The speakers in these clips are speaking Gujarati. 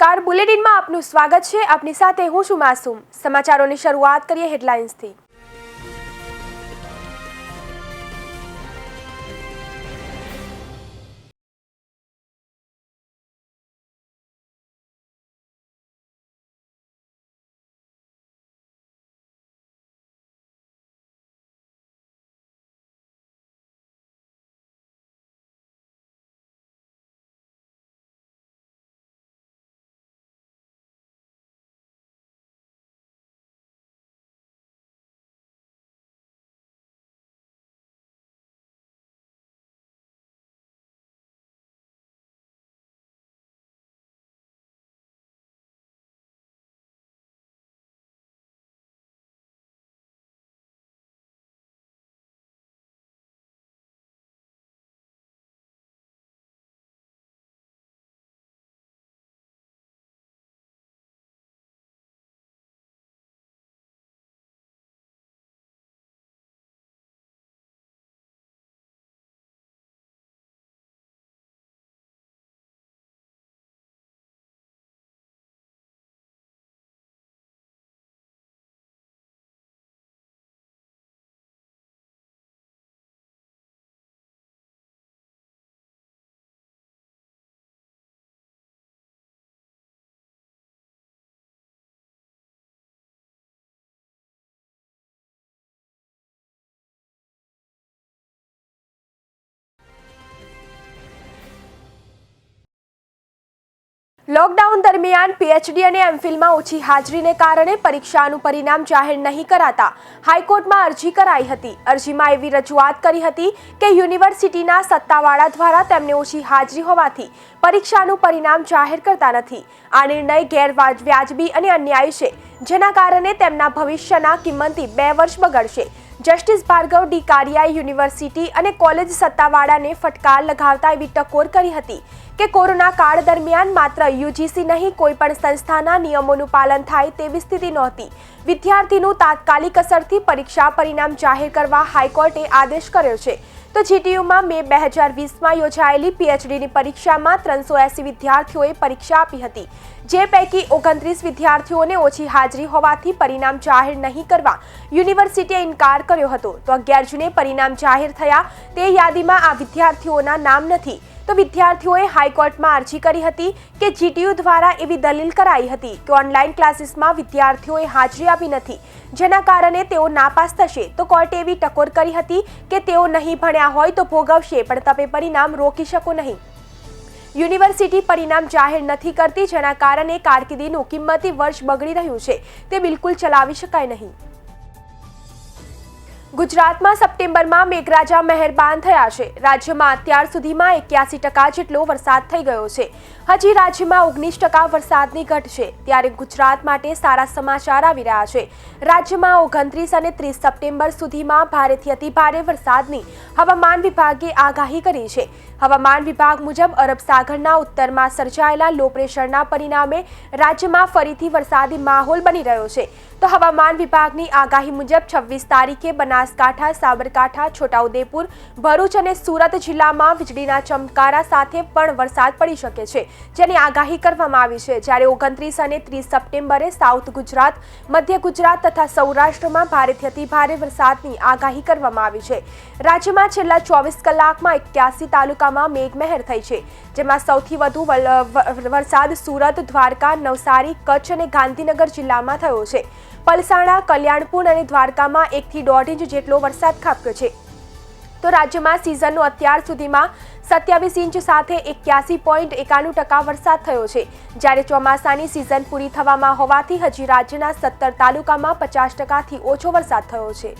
નમસ્કાર. બુલેટિનમાં આપનું સ્વાગત છે. આપની સાથે હું છું માસૂમ. સમાચારોની શરૂઆત કરીએ હેડલાઇન્સથી. લોકડાઉન દરમિયાન પીએચડી અને એમફિલમાં ઓછી હાજરીને કારણે પરીક્ષાનું પરિણામ જાહેર નહીં કરાતા હાઈકોર્ટમાં અરજી કરાઈ હતી. અરજીમાં એવી રજૂઆત કરી હતી કે યુનિવર્સિટીના સત્તાવાળા દ્વારા તેમને ઓછી હાજરી હોવાથી પરીક્ષાનું પરિણામ જાહેર કરતા નથી. આ નિર્ણય ગેરવાજબી અને અન્યાયી છે, જેના કારણે તેમના ભવિષ્યના કિંમતી બે વર્ષ બગડશે. જસ્ટિસ ભાર્ગવ ડી કારિયાએ યુનિવર્સિટી અને કોલેજ સત્તાવાળાને ફટકાર લગાવતા એવી ટકોર કરી હતી કે કોરોના કાળ દરમિયાન માત્ર યુજીસી નહીં, કોઈ પણ સંસ્થાના નિયમોનું પાલન થાય તેવી સ્થિતિ નહોતી. વિદ્યાર્થીનું તાત્કાલિક અસરથી પરીક્ષા પરિણામ જાહેર કરવા હાઈકોર્ટે આદેશ કર્યો છે. તો જીટીયુમાં મે બે હજાર વીસમાં યોજાયેલી પીએચડીની પરીક્ષામાં ત્રણસો એસી વિદ્યાર્થીઓએ પરીક્ષા આપી હતી. જે પૈકી ઓગણત્રીસ વિદ્યાર્થીઓને ઓછી હાજરી હોવાથી પરિણામ જાહેર નહીં કરવા યુનિવર્સિટીએ ઇનકાર કર્યો હતો. તો અગિયાર જૂને પરિણામ જાહેર થયા. તે યાદીમાં આ વિદ્યાર્થીઓના નામ નથી. તો વિદ્યાર્થીઓએ હાઈકોર્ટમાં અરજી કરી હતી કે જીટીયુ દ્વારા એવી દલીલ કરાઈ હતી કે ઓનલાઈન ક્લાસીસમાં વિદ્યાર્થીઓએ હાજરી આપી નથી. જેના કારણે તેઓ નાપાસ થશે. તો કોર્ટે એવી ટકોર કરી હતી કે તેઓ નહીં ભણ્યા હોય તો ભોગવશે, પણ તમે પરિણામ રોકી શકો નહીં. યુનિવર્સિટી પરિણામ જાહેર નથી કરતી, જેના કારણે કારકિર્દીનું કિંમતી વર્ષ બગડી રહ્યું છે. તે બિલકુલ ચલાવી શકાય નહીં. ગુજરાતમાં સપ્ટેમ્બરમાં મેઘરાજા મહેરબાન થયા છે. રાજ્યમાં અત્યાર સુધીમાં એક્યાસી ટકા જેટલો વરસાદ થઈ ગયો છે. હજી રાજ્યમાં ઓગણીસ ટકા વરસાદની ઘટ છે. ત્યારે ગુજરાત માટે સારા સમાચાર આવી રહ્યા છે. રાજ્યમાં ઓગણત્રીસ અને ત્રીસ સપ્ટેમ્બર સુધીમાં ભારેથી અતિભારે વરસાદની હવામાન વિભાગે આગાહી કરી છે. હવામાન વિભાગ મુજબ અરબ સાગરના ઉત્તરમાં સર્જાયેલા લો પ્રેશરના પરિણામે રાજ્યમાં ફરીથી વરસાદી માહોલ બની રહ્યો છે. તો હવામાન વિભાગની આગાહી મુજબ છવ્વીસ તારીખે બનાસકાંઠા, સાબરકાંઠા, છોટાઉદેપુર, ભરૂચ અને સુરત જિલ્લામાં વીજળીના ચમકારા સાથે પણ વરસાદ પડી શકે છે, જેની આગાહી કરવામાં આવી છે. જ્યારે ઓગણત્રીસ અને ત્રીસ સપ્ટેમ્બરે સાઉથ ગુજરાત, મધ્ય ગુજરાત તથા સૌરાષ્ટ્રમાં ભારેથી અતિભારે વરસાદની આગાહી કરવામાં આવી છે. રાજ્યમાં છેલ્લા ચોવીસ કલાકમાં એક્યાસી તાલુકામાં મેઘમહેર થઈ છે, જેમાં સૌથી વધુ વરસાદ સુરત, દ્વારકા, નવસારી, કચ્છ અને ગાંધીનગર જિલ્લામાં થયો છે. પલસાણા, કલ્યાણપુર અને દ્વારકામાં એકથી દોઢ ઇંચ જેટલો વરસાદ ખાબક્યો છે. તો રાજ્યમાં સિઝનનો અત્યાર સુધીમાં સત્યાવીસ ઇંચ સાથે એક્યાસી પોઈન્ટ એકાણું ટકા વરસાદ થયો છે. જ્યારે ચોમાસાની સિઝન પૂરી થવામાં હોવાથી હજી રાજ્યના સત્તર તાલુકામાં પચાસ ટકાથી ઓછો વરસાદ થયો છે.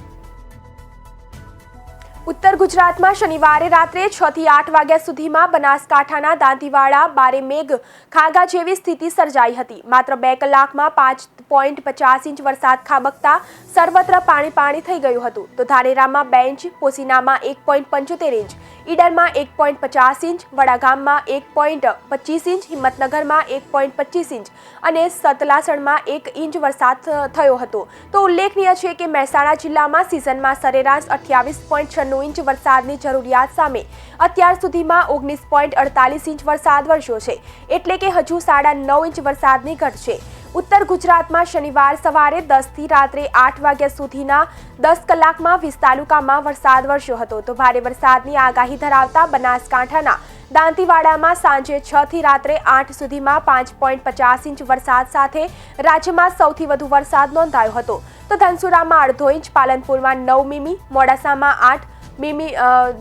ઉત્તર ગુજરાતમાં શનિવારે રાત્રે છ થી આઠ વાગ્યા સુધીમાં બનાસકાંઠાના દાંતીવાડા બારે મેઘ ખાગા જેવી સ્થિતિ સર્જાઈ હતી. માત્ર બે કલાકમાં પાંચ પોઈન્ટ પચાસ ઇંચ વરસાદ ખાબકતા સર્વત્ર પાણી પાણી થઈ ગયું હતું. તો ધાનેરામાં બે ઇંચ, પોસીનામાં એક પોઈન્ટ પંચોતેર ઇંચ, ઈડરમાં એક પોઈન્ટ પચાસ ઇંચ, વડાગામમાં એક પોઈન્ટ પચીસ ઇંચ, હિંમતનગરમાં એક પોઈન્ટ પચીસ ઇંચ અને સતલાસણમાં એક ઇંચ વરસાદ થયો હતો. તો ઉલ્લેખનીય છે કે મહેસાણા જિલ્લામાં સિઝનમાં સરેરાશ અઠ્યાવીસ પોઈન્ટ છન્નું ઇંચ વરસાદની જરૂરિયાત સામે. અત્યાર સુધીમાં ઓગણીસ પોઈન્ટ અડતાલીસ ઇંચ વરસાદ વરસ્યો છે. એટલે કે હજુ સાડા નવ ઇંચ વરસાદની ઘટ છે. ઉત્તર ગુજરાતમાં શનિવાર સવારે દસથી રાત્રે આઠ વાગ્યા સુધીના દસ કલાકમાં વીસ તાલુકામાં વરસાદ વરસ્યો હતો. તો ભારે વરસાદની આગાહી ધરાવતા બનાસકાંઠાના દાંતીવાડામાં સાંજે છ થી રાત્રે આઠ સુધીમાં પાંચ પોઈન્ટ પચાસ ઇંચ વરસાદ સાથે રાજ્યમાં સૌથી વધુ વરસાદ નોંધાયો હતો. તો ધનસુરામાં અડધો ઇંચ પાલનપુરમાં નવ મીમી, મોડાસામાં આઠ મીમી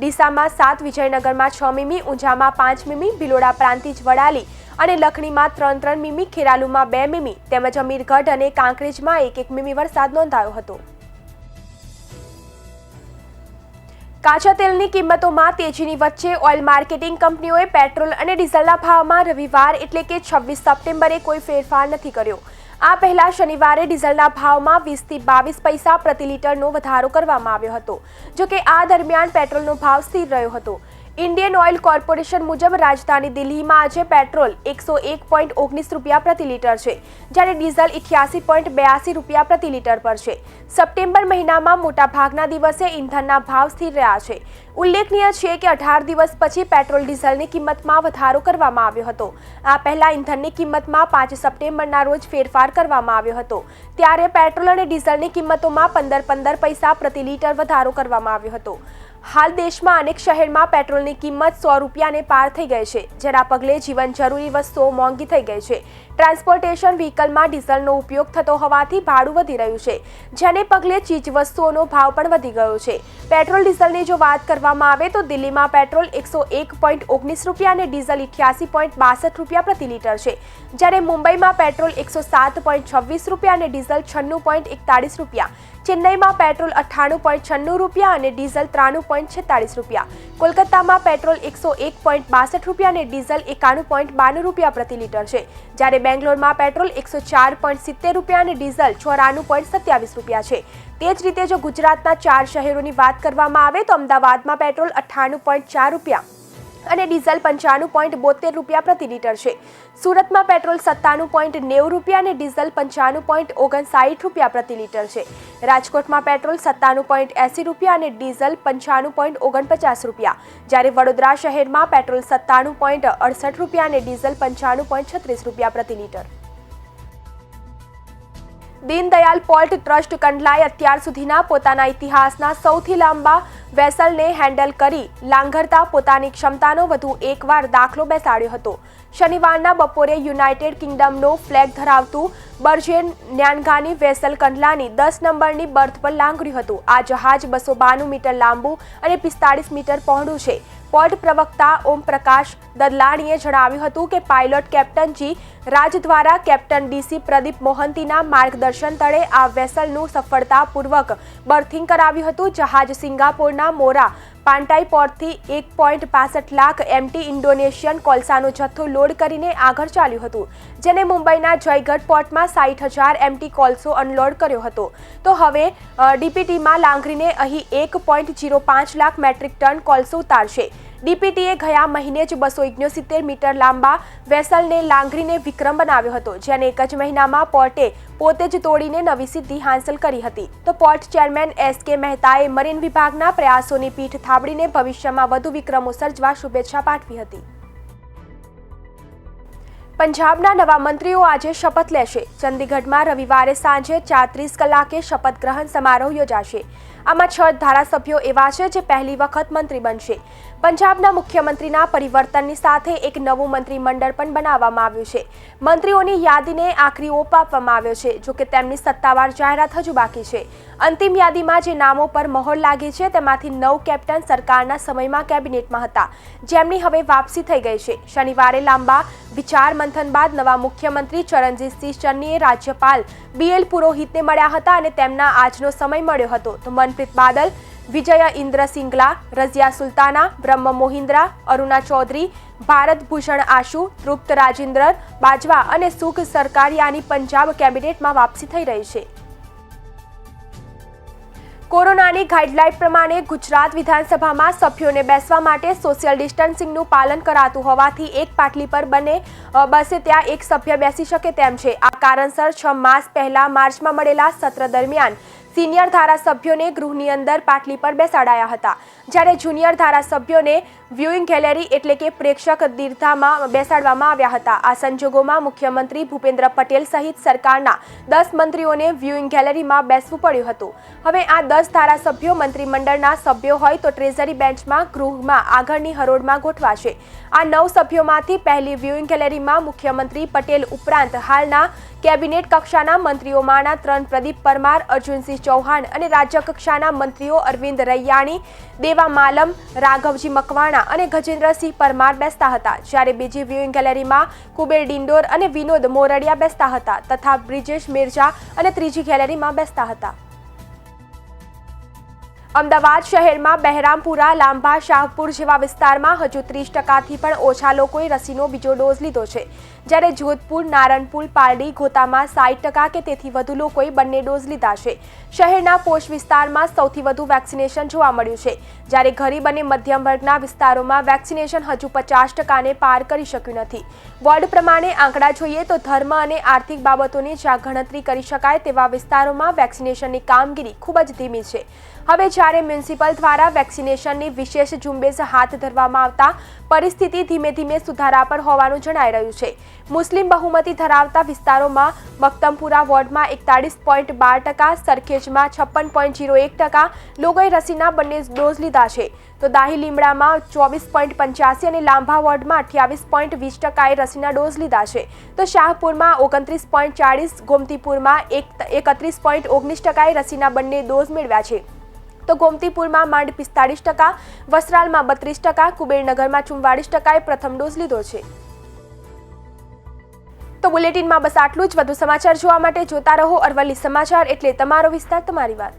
દિશામાં સાત, વિજયનગરમાં છ મીમી, ઊંઝામાં પાંચ મીમી, ભિલોડા પ્રાંતિજ વડાલી અને લખણીમાં ત્રણ ત્રણ મીમી, ખેરાલુમાં બે મીમી. તેમજ અમીરગઢ અને કાંકરેજમાં એક એક મીમી વરસાદ નોંધાયો હતો. કાચા તેલની કિંમતોમાં તેજીની વચ્ચે ઓઇલ માર્કેટિંગ કંપનીઓએ પેટ્રોલ અને ડીઝલના ભાવમાં રવિવાર એટલે કે છવ્વીસ સપ્ટેમ્બરે કોઈ ફેરફાર નથી કર્યો. આ પહેલા શનિવારે ડીઝલના ભાવમાં વીસથી બાવીસ પૈસા પ્રતિ લીટરનો વધારો કરવામાં આવ્યો હતો જો કે આ દરમિયાન પેટ્રોલનો ભાવ સ્થિર રહ્યો હતો. ઇન્ડિયન ઓઇલ કોર્પોરેશન મુજબ રાજધાની દિલ્હીમાં આજે પેટ્રોલ એકસો એક પોઈન્ટ ઓગણીસ રૂપિયા પ્રતિ લીટર છે, જ્યારે ડીઝલ ઇઠ્યાસી પોઈન્ટ બ્યાસી રૂપિયા પ્રતિ લીટર પર છે. સપ્ટેમ્બર મહિનામાં મોટાભાગના દિવસે ઇંધણના ભાવ સ્થિર રહ્યા છે. ઉલ્લેખનીય છે કે અઢાર દિવસ પછી પેટ્રોલ ડીઝલની કિંમતમાં વધારો કરવામાં આવ્યો હતો. આ પહેલા ઇંધણની કિંમતમાં પાંચ સપ્ટેમ્બરના રોજ ફેરફાર કરવામાં આવ્યો હતો. ત્યારે પેટ્રોલ અને ડીઝલની કિંમતોમાં પંદર પંદર પૈસા પ્રતિ લીટર વધારો કરવામાં આવ્યો હતો. હાલ દેશમાં અનેક શહેરમાં પેટ્રોલની કિંમત સો રૂપિયાને પાર થઈ ગઈ છે, જેના પગલે જીવન જરૂરી વસ્તુઓ મોંઘી થઈ ગઈ છે. ટ્રાન્સપોર્ટેશન વ્હીકલમાં ડીઝલનો ઉપયોગ થતો હોવાથી ભાડું વધી રહ્યું છે, જેને પગલે ચીજ વસ્તુઓનો ભાવ પણ વધી ગયો છે. પેટ્રોલ ડીઝલની જો વાત કરવામાં આવે તો દિલ્હીમાં પેટ્રોલ એકસો એક પોઈન્ટ ઓગણીસ રૂપિયા અને ડીઝલ ઇઠ્યાસી પોઈન્ટ બાસઠ રૂપિયા પ્રતિ લીટર છે. જ્યારે મુંબઈમાં પેટ્રોલ એકસો સાત પોઈન્ટ છવ્વીસ રૂપિયા અને ડીઝલ છન્નું પોઈન્ટ એકતાળીસ રૂપિયા, ચેન્નઈમાં પેટ્રોલ અઠ્ઠાણું પોઈન્ટ છન્નું રૂપિયા અને ડીઝલ ત્રાણું પોઈન્ટ છેતાળીસ રૂપિયા, કોલકાતામાં પેટ્રોલ એકસો એક પોઈન્ટ બાસઠ રૂપિયા અને ડીઝલ એકાણું પોઈન્ટ બાણું રૂપિયા પ્રતિ લીટર છે. જ્યારે બેંગ્લોરમાં પેટ્રોલ એકસો ચાર પોઈન્ટ સિત્તેર રૂપિયા અને ડીઝલ ચોરાણું પોઈન્ટ સત્યાવીસ રૂપિયા છે. તે જ રીતે જો ગુજરાતના ચાર શહેરોની વાત કરવામાં આવે તો અમદાવાદમાં પેટ્રોલ અઠ્ઠાણું પોઈન્ટ ચાર રૂપિયા અને ડીઝલ પંચાણું પોઈન્ટ બોતેર રૂપિયા પ્રતિ લીટર છે. સુરતમાં પેટ્રોલ સત્તાણું પોઈન્ટ નેવું રૂપિયા અને ડીઝલ પંચાણું પોઈન્ટ ઓગણસાઠ રૂપિયા પ્રતિ લીટર છે. રાજકોટમાં પેટ્રોલ સત્તાણું પોઈન્ટ એંસી રૂપિયા અને ડીઝલ પંચાણું પોઈન્ટ ઓગણપચાસ રૂપિયા. જ્યારે વડોદરા શહેરમાં પેટ્રોલ સત્તાણું પોઈન્ટ અડસઠ રૂપિયા અને ડીઝલ પંચાણું પોઈન્ટ છત્રીસ રૂપિયા પ્રતિ લીટર. દીનદયાલ પોર્ટ ટ્રસ્ટ કંડલાએ અત્યાર સુધીના પોતાના ઇતિહાસના સૌથી લાંબા વેસલને હેન્ડલ કરી લાંઘરતા પોતાની ક્ષમતાનો વધુ એકવાર દાખલો બેસાડ્યો હતો. શનિવારના બપોરે યુનાઇટેડ કિંગડમનો ફ્લેગ ધરાવતું બર્જેન ન્યાનગાની વેસલ કંડલાની દસ નંબરની બર્થ પર લાંઘર્યું હતું. આ જહાજ બસો બાણું મીટર લાંબુ અને પિસ્તાળીસ મીટર પહોળું છે. પોર્ટ પ્રવક્તા ઓમ પ્રકાશ દદલાણીએ જણાવ્યું હતું કે પાયલોટ કેપ્ટન જી રાજ દ્વારા કેપ્ટન ડીસી પ્રદીપ મોહંતીના માર્ગદર્શન તળે આ વેસલનું સફળતાપૂર્વક બર્થિંગ કરાવ્યું હતું. જહાજ સિંગાપોરના મોરા પાંટાઈ પોર્ટથી એક પોઈન્ટ પાસઠ લાખ એમટી ઇન્ડોનેશિયન કોલસાનો જથ્થો લોડ કરીને આગળ ચાલ્યું હતું, જેને મુંબઈના જયગઢ પોર્ટમાં સાઠ હજાર એમટી કોલસો અનલોડ કર્યો હતો. તો હવે ડીપીટીમાં લાંઘરીને અહીં એક પોઈન્ટ જીરો પાંચ લાખ મેટ્રિક ટન કોલસો ઉતારશે. ડીપીટીએ ગયા મહિને જ બસો ઇગ્નોસિત્તેર મીટર લાંબા વેસલને લાંગરીને વિક્રમ બનાવ્યો હતો, જેને એક જ મહિનામાં પોર્ટે પોતે જ તોડીને નવી સિદ્ધિ હાંસલ કરી હતી. તો પોર્ટ ચેરમેન એસ કે મહેતાએ મરીન વિભાગના પ્રયાસોની પીઠ થાબડીને ભવિષ્યમાં વધુ વિક્રમો સર્જવા શુભેચ્છા પાઠવી હતી. પંજાબના નવા મંત્રીઓ આજે શપથ લેશે. ચંદીગઢમાં રવિવારે સાંજે ચાત્રીસ કલાકે શપથ ગ્રહણ સમારોહ યોજાશે. આમાં છ ધારાસભ્યો એવા છે જે પહેલી વખત મંત્રી બનશે. પંજાબના મુખ્યમંત્રીના પરિવર્તનની સાથે એક નવું મંત્રીમંડળ પણ બનાવવામાં આવ્યું છે. મંત્રીઓની યાદીને આખરી ઓપ આપવામાં આવ્યો છે, જોકે તેમની સત્તાવાર જાહેરાત હજુ બાકી છે. અંતિમ યાદીમાં જે નામો પર મહોર લાગી છે, તેમાંથી નવ કેપ્ટન સરકારના સમયમાં કેબિનેટમાં હતા. જેમની હવે વાપસી થઈ ગઈ છે. શનિવારે લાંબા વિચાર મંથન બાદ નવા મુખ્યમંત્રી ચરણજીતસિંહ ચન્નીએ રાજ્યપાલ બીએલ પુરોહિતને મળ્યા હતા અને તેમના આજનો સમય મળ્યો હતો. તો મનપ્રીત બાદલ, વિજય ઇન્દ્ર સિંગલા, રઝિયા સુલતાના, બ્રહ્મ મોહિન્દ્રા, અરુણા ચૌધરી, ભારત ભૂષણ આશુ, તૃપ્ત રાજેન્દ્ર બાજવા અને સુખ સરકારિયાની પંજાબ કેબિનેટમાં વાપસી થઈ રહી છે. કોરોનાની ગાઈડલાઈન પ્રમાણે ગુજરાત વિધાનસભામાં સભ્યોને બેસવા માટે સોશિયલ ડિસ્ટન્સિંગનું પાલન કરાતું હોવાથી એક પાટલી પર બને બસે ત્યાં એક સભ્ય બેસી શકે તેમ છે. આ કારણસર છ માસ પહેલા માર્ચમાં મળેલા સત્ર દરમિયાન સિનિયર ધારાસભ્યોને ગૃહની અંદર પાટલી પર બેસાડાયા હતા. જ્યારે જુનિયર ધારાસભ્યોને વ્યુઇંગ ગેલેરી એટલે કે પ્રેક્ષક દીર્ઘામાં બેસાડવામાં આવ્યા હતા. આ સંજોગોમાં મુખ્યમંત્રી ભૂપેન્દ્ર પટેલ સહિત સરકારના દસ મંત્રીઓને વ્યુઇંગ ગેલેરીમાં બેસવું પડ્યું હતું. હવે આ દસ ધારાસભ્યો મંત્રીમંડળના સભ્યો હોય તો ટ્રેઝરી બેન્ચમાં ગૃહમાં આગળની હરોળમાં ગોઠવાશે. આ નવ સભ્યોમાંથી પહેલી વ્યુઇંગ ગેલેરીમાં મુખ્યમંત્રી પટેલ ઉપરાંત હાલના કેબિનેટ કક્ષાના મંત્રીઓમાંના ત્રણ પ્રદીપ પરમાર, અર્જુનસિંહ ચૌહાણ અને રાજ્ય કક્ષાના મંત્રીઓ અરવિંદ રૈયાણી, દેવા માલમ, રાઘવજી મકવાણા અને ગજેન્દ્રસિંહ પરમાર બેસતા હતા. જ્યારે બીજી વ્યુઇંગ ગેલેરીમાં કુબેર ડિંડોર અને વિનોદ મોરડિયા બેસતા હતા તથા બ્રિજેશ મિર્ઝા અને ત્રીજી ગેલેરીમાં બેસતા હતા. અમદાવાદ શહેરમાં બહેરામપુરા, લાંબા શાહપુર જેવા વિસ્તારમાં હજુ ત્રીસ ટકાથી પણ ઓછા લોકોએ રસીનો બીજો ડોઝ લીધો છે. જ્યારે જોધપુર, નારણપુર, પારડી, ગોતામાં સાઠ ટકા કે તેથી વધુ લોકોએ બંને ડોઝ લીધા છે. શહેરના પોશ વિસ્તારમાં સૌથી વધુ વેક્સિનેશન જોવા મળ્યું છે. જ્યારે ગરીબ અને મધ્યમ વર્ગના વિસ્તારોમાં વેક્સિનેશન હજુ પચાસ ટકાને પાર કરી શક્યું નથી. વોર્ડ પ્રમાણે આંકડા જોઈએ તો ધર્મ અને આર્થિક બાબતોની જ્યાં ગણતરી કરી શકાય તેવા વિસ્તારોમાં વેક્સિનેશનની કામગીરી ખૂબ જ ધીમી છે. હવે જ્યારે મ્યુનિસિપલ દ્વારા વેક્સિનેશનની વિશેષ ઝુંબેશ હાથ ધરવામાં આવતા પરિસ્થિતિ ધીમે ધીમે સુધારા પર હોવાનું જણાઈ રહ્યું છે. મુસ્લિમ બહુમતી ધરાવતા વિસ્તારોમાં મક્તમપુરા વોર્ડમાં એકતાળીસ પોઈન્ટ બાર ટકા, સરખેજમાં છપ્પન પોઈન્ટ જીરો એક ટકા લોકોએ રસીના બંને ડોઝ લીધા છે. તો દાહી લીમડામાં ચોવીસ પોઈન્ટ પંચ્યાસી અને લાંભા વોર્ડમાં અઠ્યાવીસ પોઈન્ટ વીસ ટકાએ રસીના ડોઝ લીધા છે. તો શાહપુરમાં ઓગણત્રીસ પોઈન્ટ ચાળીસ, ગોમતીપુરમાં એક, એકત્રીસ પોઈન્ટ ઓગણીસ ટકાએ રસીના બંને ડોઝ મેળવ્યા છે. તો ગોમતીપુરમાં માંડ પિસ્તાળીસ ટકા વસ્ત્રાલમાં બત્રીસ ટકા, કુબેરનગરમાં ચુમ્વાળીસ ટકાએ પ્રથમ ડોઝ લીધો છે. તો બુલેટિનમાં બસ આટલું જ. વધુ સમાચાર જોવા માટે જોતા રહો અરવલ્લી સમાચાર એટલે તમારો વિસ્તાર, તમારી વાત.